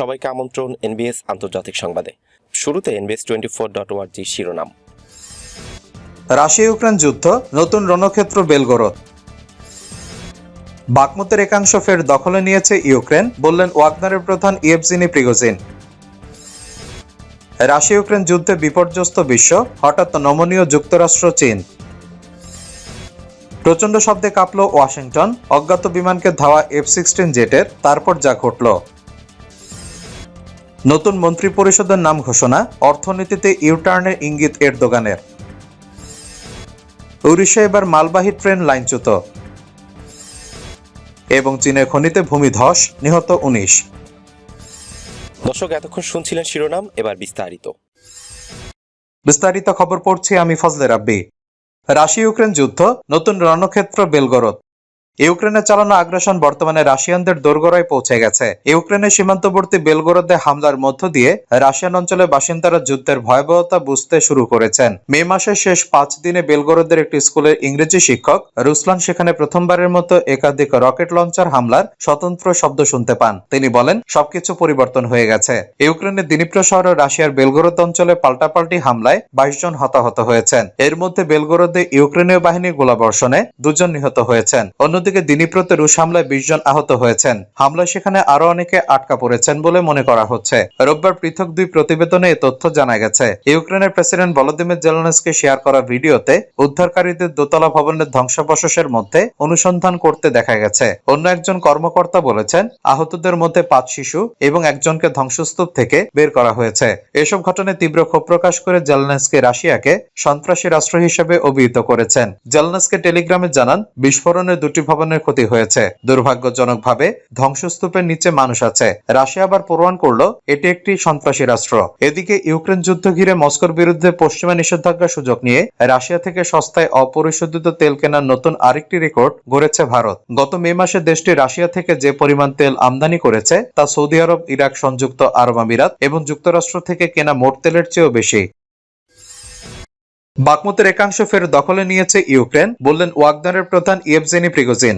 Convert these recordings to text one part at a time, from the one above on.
সবাইকে আমন্ত্রণ এনবিএস আন্তর্জাতিক সংবাদে। শুরুতে এনবিএস টোয়েন্টি ফোর ডট ওয়ার্জি শিরোনাম। রাশিয়া ইউক্রেন যুদ্ধ, নতুন রণক্ষেত্র বেলগরদ। বাকমুতের একাংশ ফের দখলে নিয়েছে ইউক্রেন, বললেন ওয়াগনারের প্রধান ইয়েভজিনি প্রিগোজিন। রাশিয়া ইউক্রেন যুদ্ধে বিপর্যস্ত বিশ্ব, হঠাৎ নমনীয় যুক্তরাষ্ট্র চীন। প্রচণ্ড শব্দে কাঁপল ওয়াশিংটন, অজ্ঞাত বিমানকে ধাওয়া এফ সিক্সটিন জেটের, তারপর যা ঘটল। নতুন মন্ত্রী পরিষদের নাম ঘোষণা অর্থনীতিতে ইউটার্নের ইঙ্গিত এরদোগানের। উড়িষ্যা এবার মালবাহী ট্রেন লাইনচ্যুত। এবং চীনের খনিতে ভূমিধস নিহত উনিশ। দর্শক এতক্ষণ শুনছিলেন শিরোনাম এবার বিস্তারিত। বিস্তারিত খবর পড়ছি আমি ফজলে রাব্বি। রাশিয়া ইউক্রেন যুদ্ধ নতুন রণক্ষেত্র বেলগরদ। ইউক্রেনে চালানো আগ্রাসন বর্তমানে রাশিয়ানদের দোরগোড়ায় পৌঁছে গেছে। ইউক্রেনের সীমান্তবর্তী বেলগরদে হামলার মধ্য দিয়ে রাশিয়ান অঞ্চলে বাসিন্দারা যুদ্ধের ভয়াবহতা বুঝতে শুরু করেছেন। মে মাসের শেষ পাঁচ দিনে বেলগরদের একটি স্কুলের ইংরেজি শিক্ষক রুসলান সেখানে প্রথমবারের মতো একাধিক রকেট লঞ্চার হামলার স্বতন্ত্র শব্দ শুনতে পান। তিনি বলেন, সবকিছু পরিবর্তন হয়ে গেছে। ইউক্রেনের দিনিপ্র শহরে রাশিয়ার বেলগোরদ অঞ্চলে পাল্টাপাল্টি হামলায় বাইশ জন হতাহত হয়েছেন। এর মধ্যে বেলগরদে ইউক্রেনীয় বাহিনীর গোলাবর্ষণে দুজন নিহত হয়েছেন। অন্যদিকে দিনিপ্রতে রুশ হামলায় বিশ জন আহত হয়েছেন। হামলায় সেখানে আরও অনেকে আটকা পড়েছেন বলে মনে করা হচ্ছে। রোববার পৃথক দুই প্রতিবেদনে এ তথ্য জানা গেছে। ইউক্রেনের প্রেসিডেন্ট ভলোদিমির জেলনেসকে শেয়ার করা ভিডিওতে উদ্ধারকারীদের দোতলা ভবনের ধ্বংসাবশেষের মধ্যে অনুসন্ধান করতে দেখা গেছে। অন্য একজন কর্মকর্তা বলেছেন, আহতদের মধ্যে পাঁচ শিশু এবং একজনকে ধ্বংসস্তূপ থেকে বের করা হয়েছে। এসব ঘটনায় তীব্র ক্ষোভ প্রকাশ করে জেলনেসকে রাশিয়াকে সন্ত্রাসী রাষ্ট্র হিসেবে অভিহিত করেছেন। জেলনেসকে টেলিগ্রামে জানান, বিস্ফোরণে দুটি ভবনের ক্ষতি হয়েছে। দুর্ভাগ্যজনকভাবে ধ্বংসস্তূপের নিচে মানুষ আছে। রাশিয়া আবার প্রমাণ করল, এটি একটি সন্ত্রাসী রাষ্ট্র। এদিকে ইউক্রেন যুদ্ধ ঘিরে মস্কোর বিরুদ্ধে পশ্চিমা নিষেধাজ্ঞার সুযোগ নিয়ে রাশিয়া থেকে সস্তায় অপরিশোধিত তেল কেনার নতুন আরেকটি রেকর্ড গড়েছে ভারত। গত মে মাসে দেশটি রাশিয়া থেকে যে পরিমাণ তেল আমদানি করেছে, তা সৌদি আরব, ইরাক, সংযুক্ত আরব আমিরাত এবং যুক্তরাষ্ট্র থেকে কেনা মোট তেলের চেয়েও বেশি। বাকমুতের একাংশ ফের দখলে নিয়েছে ইউক্রেন বললেন ওয়াগনারের প্রধান ইয়েভজেনি প্রিগোজিন।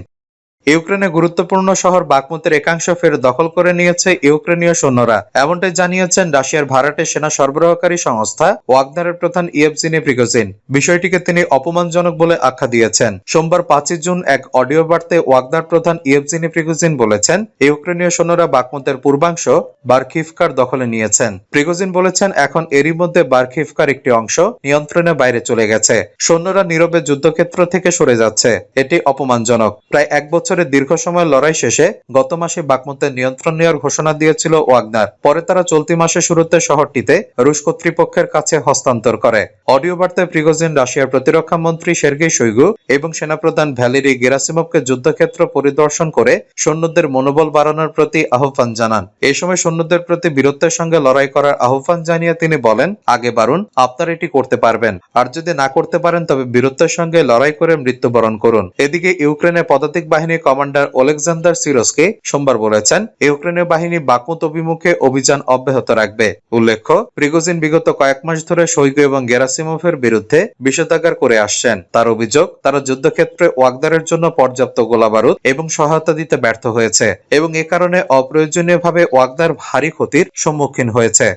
ইউক্রেনের গুরুত্বপূর্ণ শহর বাকমুতের একাংশ ফের দখল করে নিয়েছে ইউক্রেনীয় সৈন্যরা। এমনটাই জানিয়েছেন রাশিয়ার ভাড়াটে সেনা সরবরাহকারী সংস্থা ওয়াগনারের প্রধান ইয়েভজিনি প্রিগোজিন। বিষয়টিকে তিনি অপমানজনক বলে আখ্যা দিয়েছেন। সোমবার পাঁচই জুন এক অডিও বার্তে ওয়াগনার প্রধান ইয়েভজিনি প্রিগোজিন বলেছেন, ইউক্রেনীয় সৈন্যরা বাকমুতের পূর্বাংশ বার্কিফকার দখলে নিয়েছেন। প্রিগোজিন বলেছেন, এখন এরই মধ্যে বার্কিফকার একটি অংশ নিয়ন্ত্রণের বাইরে চলে গেছে। সৈন্যরা নীরবে যুদ্ধক্ষেত্র থেকে সরে যাচ্ছে। এটি অপমানজনক। প্রায় এক বছরের দীর্ঘ সময় লড়াই শেষে গত মাসে বাকমুতের নিয়ন্ত্রণ নেওয়ার ঘোষণা দিয়েছিল ওয়াগনার। পরে তারা চলতি মাসের শুরুতে শহরটিতে রুশ কর্তৃপক্ষের কাছে হস্তান্তর করে। অডিও বার্তায় প্রিগোজিন রাশিয়ার প্রতিরক্ষা মন্ত্রী সের্গেই শৈগু এবং সেনাপ্রধান ভ্যালেরি গেরাসিমভকে যুদ্ধক্ষেত্র পরিদর্শন করে সৈন্যদের মনোবল বাড়ানোর প্রতি আহ্বান জানান। এই সময় সৈন্যদের প্রতি বীরত্বের সঙ্গে লড়াই করার আহ্বান জানিয়ে তিনি বলেন, আগে বাড়ুন আপনারা এটি করতে পারবেন। আর যদি না করতে পারেন, তবে বীরত্বের সঙ্গে লড়াই করে মৃত্যুবরণ করুন। এদিকে ইউক্রেনের পদাতিক বাহিনীর কমান্ডার ওলেকজান্ডার সিরোসকে সোমবার বলেছেন ইউক্রেনের বাহিনী বাকমুত অভিমুখে অভিযান অব্যাহত রাখবে। উল্লেখ্য প্রিগোজিন বিগত কয়েক মাস ধরে শৈগু এবং গেরাসিমোভের বিরুদ্ধে বিষেধাগার করে আসছেন। তার অভিযোগ, তারা যুদ্ধক্ষেত্রে ওয়াগদারের জন্য পর্যাপ্ত গোলাবারুদ এবং সহায়তা দিতে ব্যর্থ হয়েছে এবং এ কারণে অপ্রয়োজনীয়ভাবে ওয়াগদার ভারী ক্ষতির সম্মুখীন হয়েছে।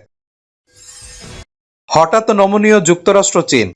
হঠাৎ নমনীয় যুক্তরাষ্ট্র চীন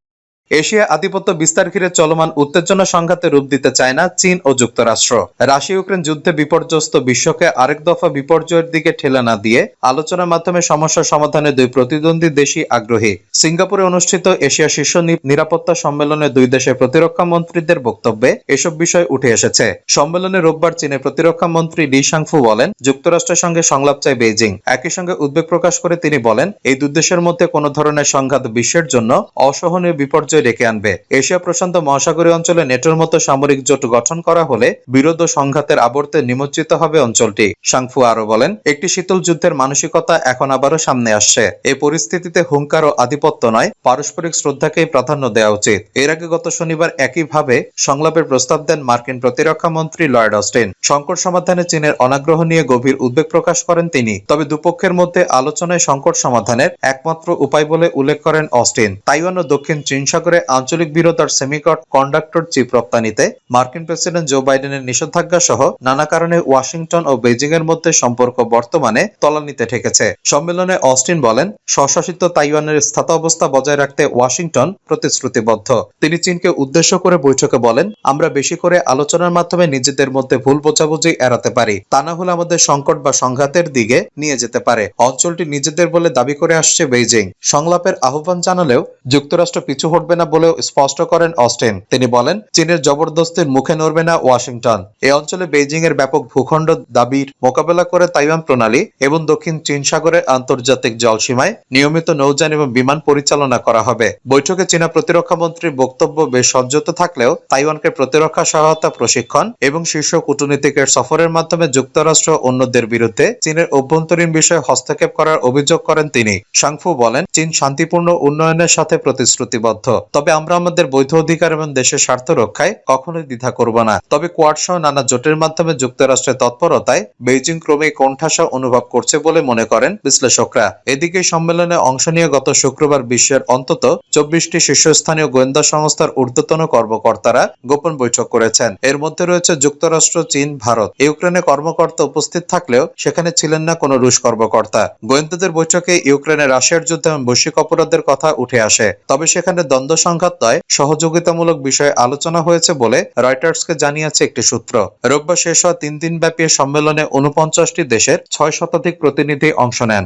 এশিয়া আধিপত্য বিস্তার ঘিরে চলমান উত্তেজনা সংঘাতে রূপ দিতে চায় না চীন ও যুক্তরাষ্ট্র। রাশিয়া ইউক্রেন যুদ্ধে বিপর্যস্ত বিশ্বকে আরেক দফা বিপর্যয়ের দিকে ঠেলে না দিয়ে আলোচনার মাধ্যমে সমস্যা সমাধানে দুই প্রতিদ্বন্দ্বী দেশই আগ্রহী। সিঙ্গাপুরে অনুষ্ঠিত এশিয়া শীর্ষ নিরাপত্তা সম্মেলনে দুই দেশের প্রতিরক্ষা মন্ত্রীদের বক্তব্যে এসব বিষয় উঠে এসেছে। সম্মেলনে রোববার চীনের প্রতিরক্ষা মন্ত্রী লি সাংফু বলেন, যুক্তরাষ্ট্রের সঙ্গে সংলাপ চায় বেইজিং। একই সঙ্গে উদ্বেগ প্রকাশ করে তিনি বলেন, এই দুই দেশের মধ্যে কোনো ধরনের সংঘাত বিশ্বের জন্য অসহনীয় বিপর্যয় ডেকে আনবে। এশিয়া প্রশান্ত মহাসাগরীয় অঞ্চলে নেটোর মতো সামরিক জোট গঠন করা হলে বিরোধ ও সংঘাতের আবর্তে নিমজ্জিত হবে অঞ্চলটি। সাংফু আরও বলেন, একটি শীতল যুদ্ধের মানসিকতা এখন আবারও সামনে আসছে। এই পরিস্থিতিতে হুঙ্কার ও আধিপত্য নয়, পারস্পরিক শ্রদ্ধাকেই প্রাধান্য দেওয়া উচিত। এর আগে গত শনিবার একইভাবে সংলাপের প্রস্তাব দেন মার্কিন প্রতিরক্ষা মন্ত্রী লয়েড অস্টিন। সংকট সমাধানে চীনের অনাগ্রহ নিয়ে গভীর উদ্বেগ প্রকাশ করেন তিনি। তবে দুপক্ষের মধ্যে আলোচনায় সংকট সমাধানের একমাত্র উপায় বলে উল্লেখ করেন অস্টিন। তাইওয়ান ও দক্ষিণ চীন সাগরে করে আঞ্চলিক বিরোধ আর সেমিকট কন্ডাক্টর চিপ রপ্তানিতে মার্কিন প্রেসিডেন্ট জো বাইডেনের নিষেধাজ্ঞা সহ নানা কারণে ওয়াশিংটন ও বেজিং এর মধ্যে সম্পর্ক বর্তমানে তলানিতে ঠেকেছে। সম্মেলনে অস্টিন বলেন, স্বশাসিত তাইওয়ানের স্থিতাবস্থা বজায় রাখতে ওয়াশিংটন প্রতিশ্রুতিবদ্ধ। তিনি চীনকে উদ্দেশ্য করে বৈঠকে বলেন, আমরা বেশি করে আলোচনার মাধ্যমে নিজেদের মধ্যে ভুল বোঝাবুঝি এড়াতে পারি। তা না হলে আমাদের সংকট বা সংঘাতের দিকে নিয়ে যেতে পারে। অঞ্চলটি নিজেদের বলে দাবি করে আসছে বেইজিং। সংলাপের আহ্বান জানালেও যুক্তরাষ্ট্র পিছু হটবে না বলেও স্পষ্ট করেন অস্টিন। তিনি বলেন, চীনের জবরদস্তির মুখে নড়বে না ওয়াশিংটন। এই অঞ্চলে বেইজিং এর ব্যাপক ভূখণ্ড দাবির মোকাবেলা করে তাইওয়ান প্রণালী এবং দক্ষিণ চীন সাগরের আন্তর্জাতিক জলসীমায় নিয়মিত নৌযান এবং বিমান পরিচালনা করা হবে। বৈঠকে চীনা প্রতিরক্ষা মন্ত্রীর বক্তব্য বেশ সজ্জত থাকলেও তাইওয়ানকে প্রতিরক্ষা সহায়তা প্রশিক্ষণ এবং শীর্ষ কূটনীতিকের সফরের মাধ্যমে যুক্তরাষ্ট্র অন্যদের বিরুদ্ধে চীনের অভ্যন্তরীণ বিষয়ে হস্তক্ষেপ করার অভিযোগ করেন তিনি। সাংফু বলেন, চীন শান্তিপূর্ণ উন্নয়নের সাথে প্রতিশ্রুতিবদ্ধ। তবে আমরা আমাদের বৈধ অধিকার এবং দেশের স্বার্থ রক্ষায় কখনোই দ্বিধা করব না। তবে কোয়াড সহ নানা জোটের মাধ্যমে যুক্তরাষ্ট্রের তৎপরতায় বেইজিং ক্রমেই কোণঠাসা অনুভব করছে বলে মনে করেন বিশ্লেষকরা। এদিকে সম্মেলনে অংশ নিয়ে গত শুক্রবার বিশ্বের অন্তত চব্বিশটি শীর্ষস্থানীয় গোয়েন্দা সংস্থার ঊর্ধ্বতন কর্মকর্তারা গোপন বৈঠক করেছেন। এর মধ্যে রয়েছে যুক্তরাষ্ট্র, চীন, ভারত। ইউক্রেনে কর্মকর্তা উপস্থিত থাকলেও সেখানে ছিলেন না কোনো রুশ কর্মকর্তা। গোয়েন্দাদের বৈঠকে ইউক্রেনে রাশিয়ার যুদ্ধ এবং বৈশ্বিক অপরাধের কথা উঠে আসে। তবে সেখানে দ্বন্দ্ব সংঘাত নয় সহযোগিতামূলক বিষয়ে আলোচনা হয়েছে বলে রয়টার্সকে জানিয়েছে একটি সূত্র। রোববার শেষ হওয়া তিন দিন ব্যাপী সম্মেলনে উনপঞ্চাশটি দেশের ছয় শতাধিক প্রতিনিধি অংশ নেন।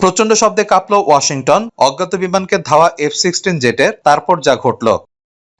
প্রচণ্ড শব্দে কাঁপল ওয়াশিংটন। অজ্ঞাত বিমানকে ধাওয়া এফ সিক্সটিন জেটের, তারপর যা ঘটল।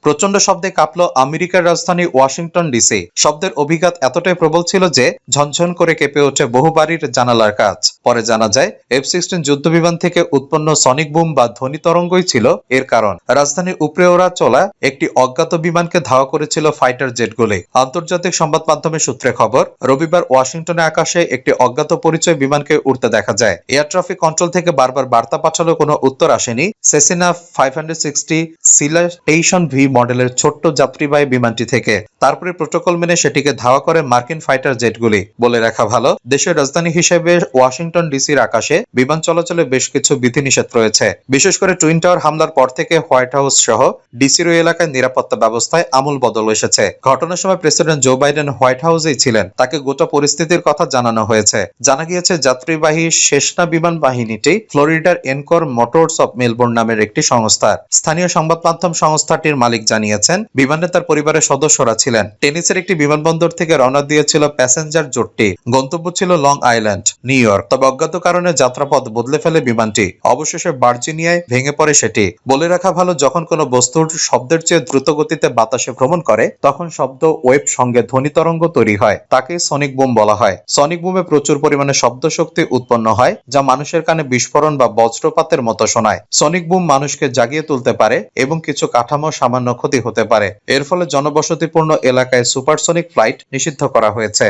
প্রচণ্ড শব্দে কাঁপল আমেরিকার রাজধানী ওয়াশিংটন ডিসি। শব্দের অভিঘাত এতটাই প্রবল ছিল যে ঝনঝন করে কেঁপে ওঠে বহু বাড়ির জানালার কাজ পরে জানা যায়, এফ সিক্সটিন যুদ্ধ বিমান থেকে উৎপন্ন সনিক বুম বা ধ্বনি তরঙ্গই ছিল এর কারণ। রাজধানীর উপরে ওরা চলা একটি অজ্ঞাত বিমানকে ধাওয়া করেছিল ফাইটার জেটগুলি। আন্তর্জাতিক সংবাদ মাধ্যমের সূত্রে খবর, রবিবার ওয়াশিংটনে আকাশে একটি অজ্ঞাত পরিচয় বিমানকে উড়তে দেখা যায়। এয়ার ট্রাফিক কন্ট্রোল থেকে বারবার বার্তা পাঠালেও কোনো উত্তর আসেনি। Cessna five hundred sixty Citation V মডেলের ছোট্ট যাত্রীবাহী বিমানটি থেকে। তারপরে প্রোটোকল মেনে সেটিকে ধাওয়া করে মার্কিন ফাইটার জেটগুলি। বলে রাখা ভালো, দেশের রাজধানী হিসেবে ওয়াশিংটন ডিসির আকাশে বিমান চলাচলে বেশ কিছু বিধিনিষেধ রয়েছে। বিশেষ করে টুইন টাওয়ার হামলার পর থেকে হোয়াইট হাউস সহ ডিসির ওই এলাকায় নিরাপত্তা ব্যবস্থায় আমূল বদল এসেছে। ঘটনার সময় প্রেসিডেন্ট জো বাইডেন হোয়াইট হাউসেই ছিলেন। তাকে গোটা পরিস্থিতির কথা জানানো হয়েছে। জানা গিয়েছে, যাত্রীবাহী শেষনা বিমান বাহিনীটি ফ্লোরিডার এনকর মোটরস অফ মেলবোর্ন নামের একটি সংস্থা। স্থানীয় সংবাদ মাধ্যম সংস্থাটির মালিক জানিয়েছেন, বিমানে তার পরিবারের সদস্যরা ছিলেন। টেনিসের একটি বিমানবন্দর থেকে রওনা দিয়েছিল প্যাসেঞ্জার জোটটি। গন্তব্য ছিল লং আইল্যান্ড, নিউ ইয়র্ক। তবে অজ্ঞাত কারণে যাত্রাপথ বদলে ফেলে বিমানটি। অবশেষে ভার্জিনিয়ায় ভেঙে পড়ে সেটি। বলে রাখা ভালো, যখন কোনো বস্তুর শব্দের চেয়ে দ্রুত গতিতে বাতাসে ভ্রমণ করে, তখন শব্দ ওয়েব সঙ্গে ধ্বনি তরঙ্গ তৈরি হয়, তাকে সনিক বুম বলা হয়। সনিক বুমে প্রচুর পরিমাণে শব্দ শক্তি উৎপন্ন হয়, যা মানুষের কানে বিস্ফোরণ বা বজ্রপাতের মতো শোনায়। সনিক বুম মানুষকে জাগিয়ে তুলতে পারে এবং কিছু কাঠামো সামান্য ক্ষতি হতে পারে। এর ফলে জনবসতিপূর্ণ এলাকায় সুপারসনিক ফ্লাইট নিষিদ্ধ করা হয়েছে।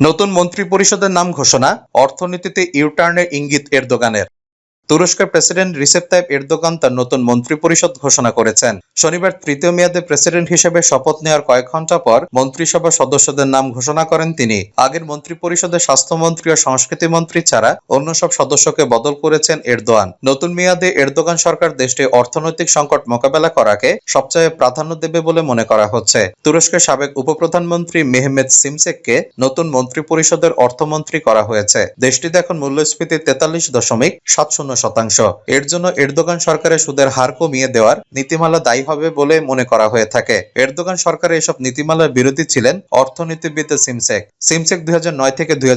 নতুন মন্ত্রী পরিষদের নাম ঘোষণা, অর্থনীতিতে ইউটার্নের ইঙ্গিত এরদোগানের। তুরস্কের প্রেসিডেন্ট রিসেপ তাইপ এরদোগান তার নতুন মন্ত্রী পরিষদ ঘোষণা করেছেন। শনিবার তৃতীয় মেয়াদে প্রেসিডেন্ট হিসেবে শপথ নেওয়ার কয়েক ঘণ্টা পর মন্ত্রিসভা সদস্যদের নাম ঘোষণা করেন তিনি। আগের মন্ত্রী পরিষদে স্বাস্থ্যমন্ত্রী ও সংস্কৃতি মন্ত্রী ছাড়া অন্য সব সদস্যকে বদল করেছেন এরদোয়ান নতুন মেয়াদে এরদোগান সরকার দেশটির অর্থনৈতিক সংকট মোকাবেলা করাকে সবচেয়ে প্রাধান্য দেবে বলে মনে করা হচ্ছে। তুরস্কের সাবেক উপপ্রধানমন্ত্রী মেহমেদ সিমসেককে নতুন মন্ত্রী পরিষদের অর্থমন্ত্রী করা হয়েছে। দেশটিতে এখন মূল্যস্ফীতি তেতাল্লিশ দশমিক সাত শূন্য শতাংশ। এর জন্য এরদোগান সরকারের সুদের হার কমিয়ে দেওয়ার নীতিমালা দায়ী হবে বলে মনে করা হয়ে থাকে। এরদোগান সরকারের এসব নীতিমালার বিরোধী ছিলেন অর্থনীতিবিদ সিমসেক। সিমসেক দুই থেকে দুই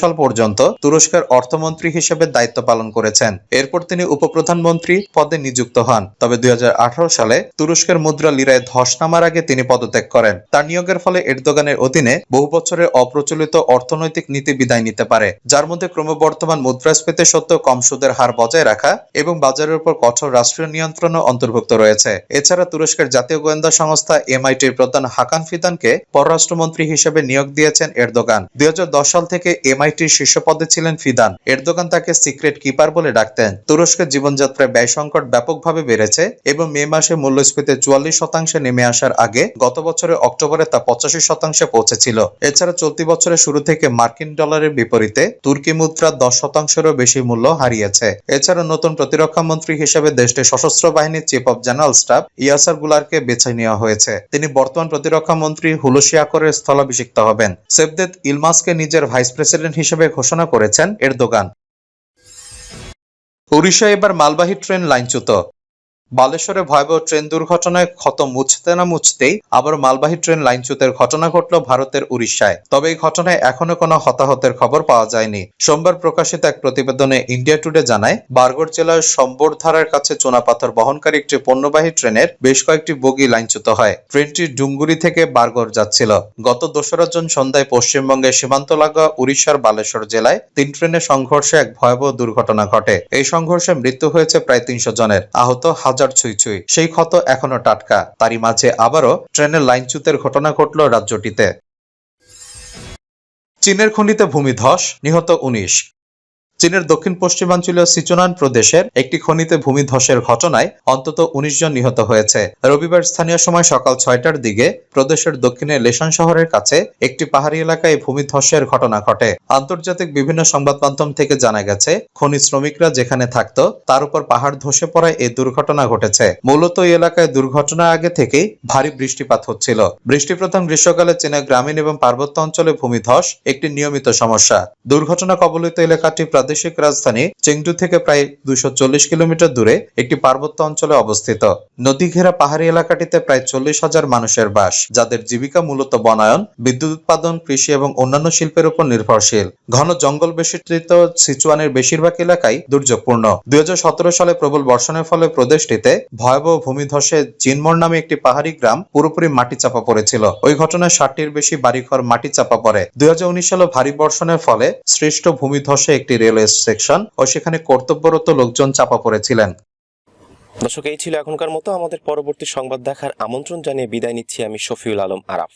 সাল পর্যন্ত তুরস্কের অর্থমন্ত্রী হিসেবে দায়িত্ব পালন করেছেন। এরপর তিনি উপপ্রধানমন্ত্রী পদে নিযুক্ত হন। তবে দুই হাজার আঠারো সালে তুরস্কের মুদ্রা লিরায় ধস নামার আগে তিনি পদত্যাগ করেন। তার নিয়োগের ফলে এরদোগানের অধীনে বহু বছরের অপ্রচলিত অর্থনৈতিক নীতি বিদায় নিতে পারে, যার মধ্যে ক্রমবর্ধমান মুদ্রাস্ফীতি সত্ত্বেও কম সুদের হার বজায় রাখা এবং বাজারের উপর কঠোর রাষ্ট্রীয় নিয়ন্ত্রণও অন্তর্ভুক্ত রয়েছে। এছাড়া তুরস্কের জাতীয় গোয়েন্দা সংস্থা এমআইটির প্রধান হাকান ফিদানকে পররাষ্ট্রমন্ত্রী হিসেবে নিয়োগ দিয়েছেন এরদোগান। দুই হাজার দশ সাল থেকে এমআইটির শীর্ষ পদে ছিলেন ফিদান। এরদোগান তাকে সিক্রেট কিপার বলে ডাকতেন। তুরস্কের জীবনযাত্রায় ব্যয় সংকট ব্যাপকভাবে বেড়েছে এবং মে মাসে মূল্যস্ফীতি চুয়াল্লিশ শতাংশে নেমে আসার আগে গত বছরের অক্টোবরে তা পঁচাশি শতাংশে পৌঁছেছিল। এছাড়া চলতি বছরের শুরু থেকে মার্কিন ডলারের বিপরীতে তুর্কি মুদ্রা দশ শতাংশেরও বেশি মূল্য হারিয়েছে। এছাড়া নতুন প্রতিরক্ষা মন্ত্রী হিসেবে দেশটির সশস্ত্র বাহিনীর chief of general staff Yasar গুলারকে বেছে নেওয়া হয়েছে। তিনি বর্তমান প্রতিরক্ষা মন্ত্রী হুলুসি আকরের স্থলাভিষিক্ত হবেন। সেবদেত ইলমাসকে নিজের ভাইস প্রেসিডেন্ট হিসেবে ঘোষণা করেছেন এরদোগান। উড়িষ্যা এবার মালবাহী ট্রেন লাইনচ্যুত। বালেশ্বরে ভয়াবহ ট্রেন দুর্ঘটনায় ক্ষত মুছতে না মুছতেই আবার মালবাহী ট্রেন লাইনচ্যুতের ঘটনা ঘটল ভারতের উড়িষ্যায়। তবে এই ঘটনায় এখনও কোনো হতাহতের খবর পাওয়া যায়নি। সোমবার প্রকাশিত এক প্রতিবেদনে ইন্ডিয়া টুডে জানায়, বারগড় জেলার সম্বরধারার কাছে চুনাপাথর বহনকারী একটি পণ্যবাহী ট্রেনের বেশ কয়েকটি বগি লাইনচ্যুত হয়। ট্রেনটি ডুঙ্গুরি থেকে বারগড় যাচ্ছিল। গত দোসরা জুন সন্ধ্যায় পশ্চিমবঙ্গের সীমান্ত লাগোয়া উড়িষ্যার বালেশ্বর জেলায় তিন ট্রেনের সংঘর্ষে এক ভয়াবহ দুর্ঘটনা ঘটে। এই সংঘর্ষে মৃত্যু হয়েছে প্রায় তিনশো জনের। আহত ছুঁই ছুঁই। সেই ক্ষত এখনও টাটকা। তারই মাঝে আবারও ট্রেনের লাইনচ্যুতের ঘটনা ঘটল রাজ্যটিতে। চীনের খনিতে ভূমিধস নিহত উনিশ। চীনের দক্ষিণ পশ্চিমাঞ্চলীয় সিচুনান প্রদেশের একটি খনিতে ভূমিধসের ঘটনায় অন্তত উনিশ জন নিহত হয়েছে। রবিবার স্থানীয় সময় সকাল ছয়টার দিকে প্রদেশের দক্ষিণে লেশান শহরের কাছে একটি পাহাড়ি এলাকায় ভূমিধসের ঘটনা ঘটে। আন্তর্জাতিক বিভিন্ন সংবাদ মাধ্যম থেকে জানা গেছে, খনি শ্রমিকরা যেখানে থাকতো, তার উপর পাহাড় ধসে পড়ায় এই দুর্ঘটনা ঘটেছে। মূলত এই এলাকায় দুর্ঘটনার আগে থেকেই ভারী বৃষ্টিপাত হচ্ছিল। বৃষ্টিপ্রধান গ্রীষ্মকালে চীনের গ্রামীণ এবং পার্বত্য অঞ্চলে ভূমিধস একটি নিয়মিত সমস্যা। দুর্ঘটনা কবলিত এলাকাটি প্রাদেশিক রাজধানী চেংডু থেকে প্রায় দুশো কিলোমিটার দূরে একটি পার্বত্য অঞ্চলে অবস্থিত। নদী ঘেরা পাহাড়ি এলাকাটিতে প্রায় চল্লিশ হাজার মানুষের বাস, যাদের জীবিকা মূলত বনায়ন, বিদ্যুৎ উৎপাদন, কৃষি এবং অন্যান্য শিল্পের উপর নির্ভরশীল। ঘন জঙ্গল বেষ্টিত সিচুয়ানের বেশিরভাগ এলাকাই দুর্যোগপূর্ণ। দুই হাজার সতেরো সালে প্রবল বর্ষণের ফলে প্রদেশটিতে ভয়াবহ ভূমিধসে জিনমোর নামে একটি পাহাড়ি গ্রাম পুরোপুরি মাটি চাপা পড়েছিল। ওই ঘটনায় ষাটটির বেশি বাড়িঘর মাটি চাপা পড়ে। দুই হাজার উনিশ সালে ভারী বর্ষণের ফলে সৃষ্ট ভূমিধসে একটি রেলওয়ে সেকশন ও সেখানে কর্তব্যরত লোকজন চাপা পড়েছিলেন। দর্শক, এই ছিল এখনকার মতো। আমাদের পরবর্তী সংবাদ দেখার আমন্ত্রণ জানিয়ে বিদায় নিচ্ছি আমি শফিউল আলম আরাফ।